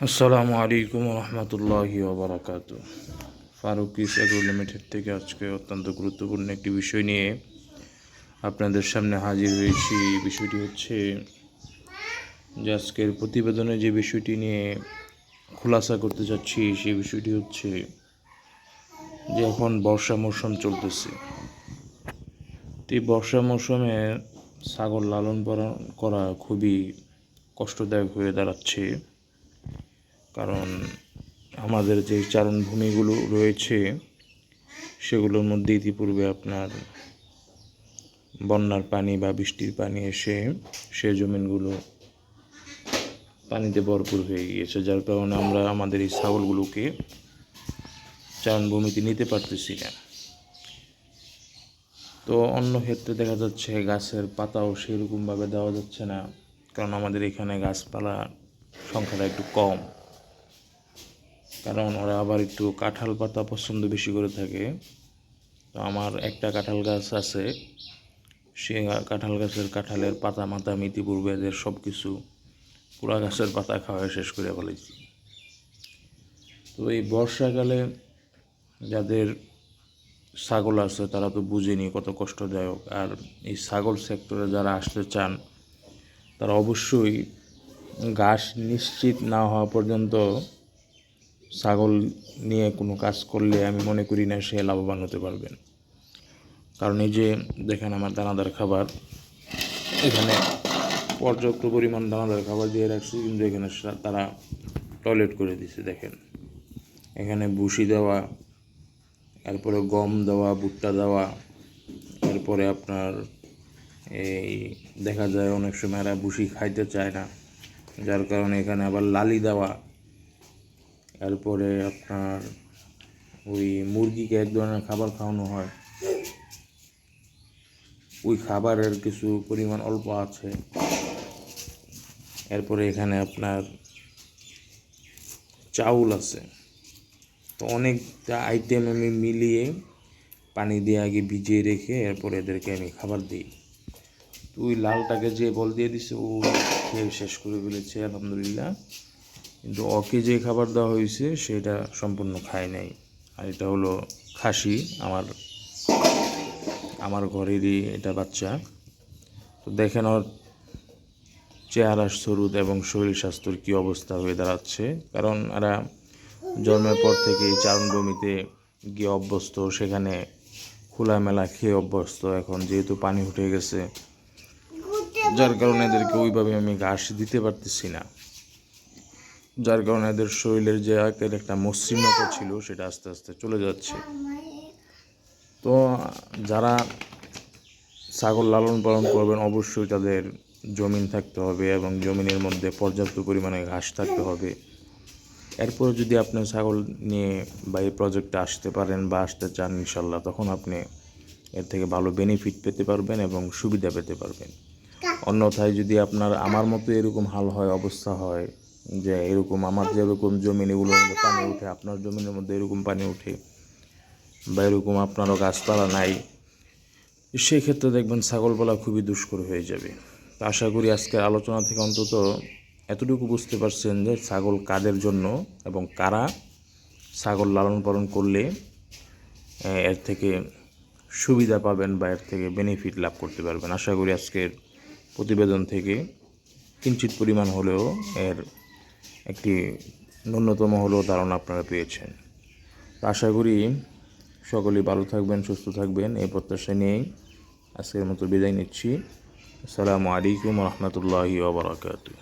আসসালামু আলাইকুম রহমতুল্লাহি ওবরাকাত ফারুকি এগ্রো লিমিটেড থেকে আজকে অত্যন্ত গুরুত্বপূর্ণ একটি বিষয় নিয়ে আপনাদের সামনে হাজির হয়েছি। বিষয়টি হচ্ছে, যে আজকের প্রতিবেদনে যে বিষয়টি নিয়ে খোলাসা করতে যাচ্ছি, সেই বিষয়টি হচ্ছে, যে এখন বর্ষা মৌসুম চলতেছে। তো এই বর্ষা মৌসুমে ছাগল লালন পালন করা খুবই কষ্টদায়ক হয়ে দাঁড়াচ্ছে। কারণ আমাদের যে চারণভূমিগুলো রয়েছে, সেগুলোর মধ্যে ইতিপূর্বে আপনার বন্যার পানি বা বৃষ্টির পানি এসে সে জমিনগুলো পানিতে ভরপুর হয়ে গিয়েছে। যার কারণে আমরা আমাদের এই ছাগলগুলোকে চারণভূমিতে নিতে পারতেছি না। তো অন্য ক্ষেত্রে দেখা যাচ্ছে গাছের পাতাও সেরকমভাবে দেওয়া যাচ্ছে না, কারণ আমাদের এখানে গাছপালা সংখ্যাটা একটু কম। কারণ ওরা আবার একটু কাঁঠাল পাতা পছন্দ বেশি করে থাকে। তো আমার একটা কাঁঠাল গাছ আছে, সে কাঁঠাল গাছের কাঁঠালের পাতা মাথা আমি ইতিপূর্বে এদের সব কিছু পুরা গাছের পাতা খাওয়া শেষ করে ফেলেছি। তো এই বর্ষাকালে যাদের ছাগল আছে তারা তো বুঝেনি কত কষ্টদায়ক। আর এই ছাগল সেক্টরে যারা আসতে চান, তারা অবশ্যই ঘাস নিশ্চিত না হওয়া পর্যন্ত ছাগল নিয়ে কোনো কাজ করলে আমি মনে করি না সে লাভবান হতে পারবেন কারণ এই যে দেখেন আমার দানাদার খাবার, এখানে পর্যাপ্ত পরিমাণ দানাদার খাবার দিয়ে রাখছি, কিন্তু এখানে তারা টয়লেট করে দিছে, দেখেন। এখানে ভুসি দেওয়া, এরপরে গম দেওয়া, ভুট্টা দেওয়া, এরপরে আপনার এই দেখা যায় অনেক সময় এরা ভুসি খাইতে চায় না, যার কারণে এখানে আবার লালি দেওয়া এরপরে আপনার ওই মুরগিকে এক ধরনের খাবার খাওয়ানো হয়। ওই খাবারের কিছু পরিমাণ অল্প আছে। এরপরে এখানে আপনার চাউল আছে। তো অনেকটা আইটেম আমি মিলিয়ে পানি দিয়ে আগে ভিজিয়ে রেখে এরপরে এদেরকে আমি খাবার দিই। তো ওই লালটাকে যে বল দিয়ে দিছে, ও খেয়ে শেষ করে ফেলেছে, আলহামদুলিল্লাহ। কিন্তু ওকে যে খাবার দেওয়া হয়েছে, সেটা সম্পূর্ণ খায় নাই। আর এটা হলো খাসি, আমার আমার ঘরেরই এটা বাচ্চা। তো দেখেন ওর চেহারা স্বরূপ এবং শরীর স্বাস্থ্যর কী অবস্থা হয়ে দাঁড়াচ্ছে। কারণ এরা জন্মের পর থেকে চারণভূমিতে গিয়ে অভ্যস্ত, সেখানে খোলামেলা খেয়ে অভ্যস্ত। এখন যেহেতু পানি উঠে গেছে, যার কারণে এদেরকে ওইভাবে আমি ঘাস দিতে পারতেছি না। যার কারণে এদের শরীরের যে একের একটা মসৃণতা ছিল, সেটা আস্তে আস্তে চলে যাচ্ছে। তো যারা ছাগল লালন পালন করবেন, অবশ্যই তাদের জমিন থাকতে হবে এবং জমিনের মধ্যে পর্যাপ্ত পরিমাণে ঘাস থাকতে হবে। এরপরে যদি আপনি ছাগল নিয়ে বা এই প্রজেক্টে আসতে পারেন বা আসতে চান ইনশাল্লাহ তখন আপনি এর থেকে ভালো বেনিফিট পেতে পারবেন এবং সুবিধা পেতে পারবেন। অন্যথায় যদি আপনার, আমার মতো এরকম হাল হয়, অবস্থা হয় যে এরকম আমার যেরকম জমিন এগুলোর মধ্যে পানি উঠে, আপনার জমিনের মধ্যে এরকম পানি উঠে বা এরকম আপনারও গাছপালা নাই সেই ক্ষেত্রে দেখবেন ছাগল পালা খুবই দুষ্কর হয়ে যাবে। তো আশা করি আজকের আলোচনা থেকে অন্তত এতটুকু বুঝতে পারছেন যে ছাগল কাদের জন্য এবং কারা ছাগল লালন পালন করলে এর থেকে সুবিধা পাবেন বা এর থেকে বেনিফিট লাভ করতে পারবেন। আশা করি আজকের প্রতিবেদন থেকে কিঞ্চিত পরিমাণ হলেও এর একটি ন্যূনতম হলেও ধারণা আপনারা পেয়েছেন। তো আশা করি সকলেই ভালো থাকবেন, সুস্থ থাকবেন। এই প্রত্যাশা নিয়েই আজকের মতো বিদায় নিচ্ছি। আসসালামু আলাইকুম রহমতুল্লাহি ওবরাকাতু